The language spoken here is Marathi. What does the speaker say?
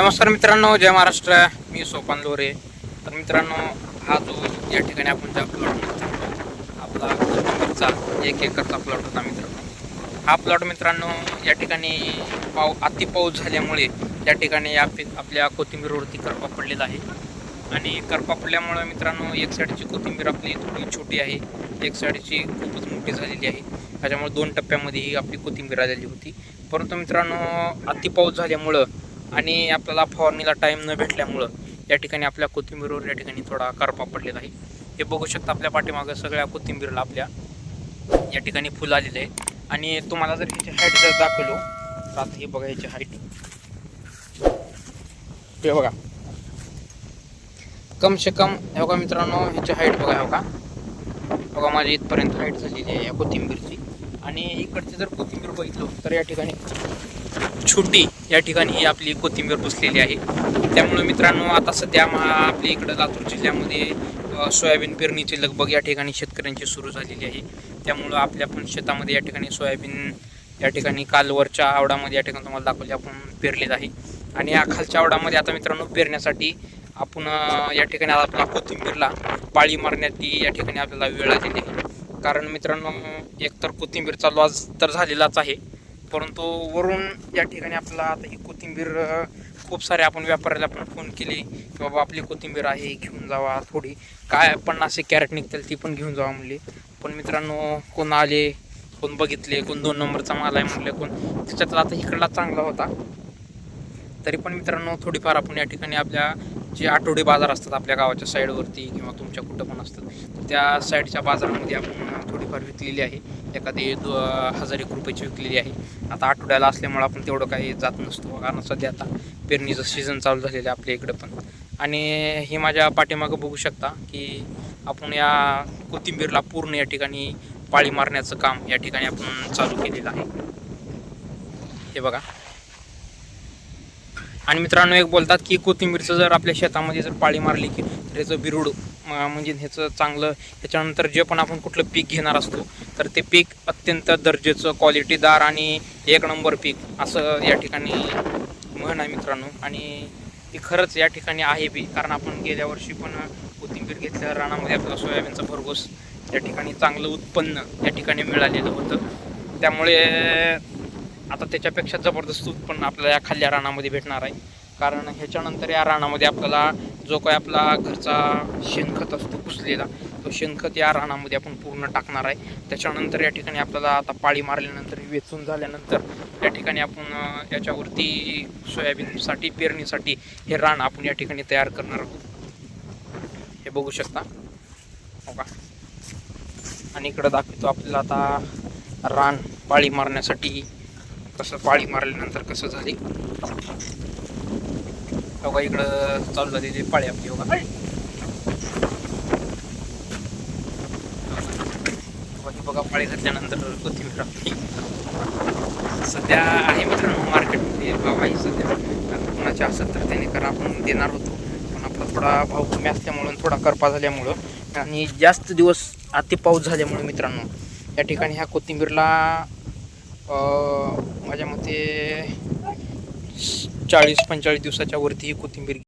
नमस्कार मित्रांनो जय महाराष्ट्र. मी सोपान लोरे. तर मित्रांनो हा जो या ठिकाणी आपण ज्या प्लॉट आपला कोथिंबीरचा एक एकरचा प्लॉट होता मित्रांनो. हा प्लॉट मित्रांनो या ठिकाणी पाऊ अतिपाऊस झाल्यामुळे या ठिकाणी या आपल्या कोथिंबीरवरती करपा पडलेला आहे. आणि करपा पडल्यामुळे मित्रांनो एक साईडची कोथिंबीर आपली थोडी छोटी आहे. एक साईडची खूपच मोठी झालेली आहे. त्याच्यामुळे दोन टप्प्यामध्ये ही आपली कोथिंबीर आलेली होती. परंतु मित्रांनो अति पाऊस झाल्यामुळं आणि आपल्याला फवारणीला टाईम न भेटल्यामुळं या ठिकाणी आपल्या कोथिंबीरवर या ठिकाणी थोडा करपा पडलेला आहे. हे बघू शकता आपल्या पाठीमागं सगळ्या कोथिंबीरला आपल्या या ठिकाणी फुल आलेलं आहे आणि तुम्हाला जर ह्याची हाईट जर दाखवलो तर आता हे बघा ह्याची हाईट हे बघा. कम से कम हे बघा मित्रांनो ह्याची हाईट बघा हो का बघा माझी इथपर्यंत हाईट झालेली आहे या कोथिंबीरची. आणि इकडचं जर कोथिंबीर बघितलं तर या ठिकाणी छोटी या ठिकाणी ही आपली कोथिंबीर बसलेली आहे. त्यामुळे मित्रांनो आता सध्या आपल्या इकडं लातूर जिल्ह्यामध्ये सोयाबीन पेरणीची लगबग या ठिकाणी शेतकऱ्यांची सुरू झालेली आहे. त्यामुळं आपल्या पण शेतामध्ये या ठिकाणी सोयाबीन या ठिकाणी कालवरच्या आवडामध्ये या ठिकाणी तुम्हाला दाखवले आपण पेरलेलं आहे. आणि या खालच्या आवडामध्ये आता मित्रांनो पेरण्यासाठी आपण या ठिकाणी आता आपला कोथिंबीरला पाळी मारण्यात या ठिकाणी आपल्याला वेळ आलेली आहे. कारण मित्रांनो एकतर कोथिंबीरचा लॉस तर झालेलाच आहे. परंतु वरून या ठिकाणी आपल्याला आता ही कोथिंबीर खूप सारे आपण व्यापाऱ्याला पण फोन केले की बाबा आपली कोथिंबीर आहे घेऊन जावा थोडी. काय पन्नास एक कॅरेट निघतील ती पण घेऊन जावा म्हणले. पण मित्रांनो कोण आले कोण बघितले कोण दोन नंबरचा माल आहे म्हणले कोण. त्याच्यातला आता इकडला चांगला होता. तरी पण मित्रांनो थोडीफार आपण या ठिकाणी आपल्या जे आठवडे बाजार असतात आपल्या गावाच्या साईडवरती किंवा तुमच्या कुठं पण असतात तर त्या साईडच्या बाजारामध्ये आपण थोडीफार विकलेली आहे. एखादी दो हजार एक रुपयाची विकलेली आहे. आता आठवड्याला असल्यामुळे आपण तेवढं काही जात नसतो कारण सध्या आता पेरणीचं सीझन चालू झालेलं आहे आपल्या इकडं पण. आणि हे माझ्या पाठीमागं बघू शकता की आपण या कोथिंबीरला पूर्ण या ठिकाणी पाळी मारण्याचं काम या ठिकाणी आपण चालू केलेलं आहे. हे बघा. आणि मित्रांनो एक बोलतात की कोथिंबीरचं जर आपल्या शेतामध्ये जर पाळी मारली की तर ह्याचं बिरूड म्हणजे ह्याचं चांगलं त्याच्यानंतर जे पण आपण कुठलं पीक घेणार असतो तर ते पीक अत्यंत दर्जेचं क्वालिटीदार आणि एक नंबर पीक असं या ठिकाणी म्हण आहे मित्रांनो. आणि ती खरंच या ठिकाणी आहे बी कारण आपण गेल्या वर्षी पण कोथिंबीर घेतल्या रानामध्ये आपल्याला सोयाबीनचं भरघोस या ठिकाणी चांगलं उत्पन्न या ठिकाणी मिळालेलं होतं. त्यामुळे आता त्याच्यापेक्षा जबरदस्त उत्पन्न आपल्याला या खाल्ल्या रानामध्ये भेटणार आहे. कारण ह्याच्यानंतर या रानामध्ये आपल्याला जो काही आपला घरचा शेणखत असतो कुसलेला तो शेणखत या रानामध्ये आपण पूर्ण टाकणार आहे. त्याच्यानंतर या ठिकाणी आपल्याला आता पाळी मारल्यानंतर वेचून झाल्यानंतर या ठिकाणी आपण याच्यावरती सोयाबीनसाठी पेरणीसाठी हे रान आपण या ठिकाणी तयार करणार आहोत. हे बघू शकता. हो का? आणि इकडं दाखवतो आपल्याला आता रान पाळी मारण्यासाठी. कसं पाळी मारल्यानंतर कसं झाली? बघा इकडं चालू झालेली पाळी आपली बघा. बघा, बघा पाळी घातल्यानंतर कोथिंबीर आपली सध्या आहे मित्रांनो मार्केटमध्ये भाव आहे सध्या. कोणाच्या कुणाच्या तर त्याने करा आपण देणार होतो. पण आपला थोडा भाव कमी असल्यामुळं थोडा करपा झाल्यामुळं आणि जास्त दिवस अति पाऊस झाल्यामुळे मित्रांनो या ठिकाणी ह्या कोथिंबीरला माझ्या मते चाळीस पंचेचाळीस दिवसाच्या वरती ही कोथिंबीर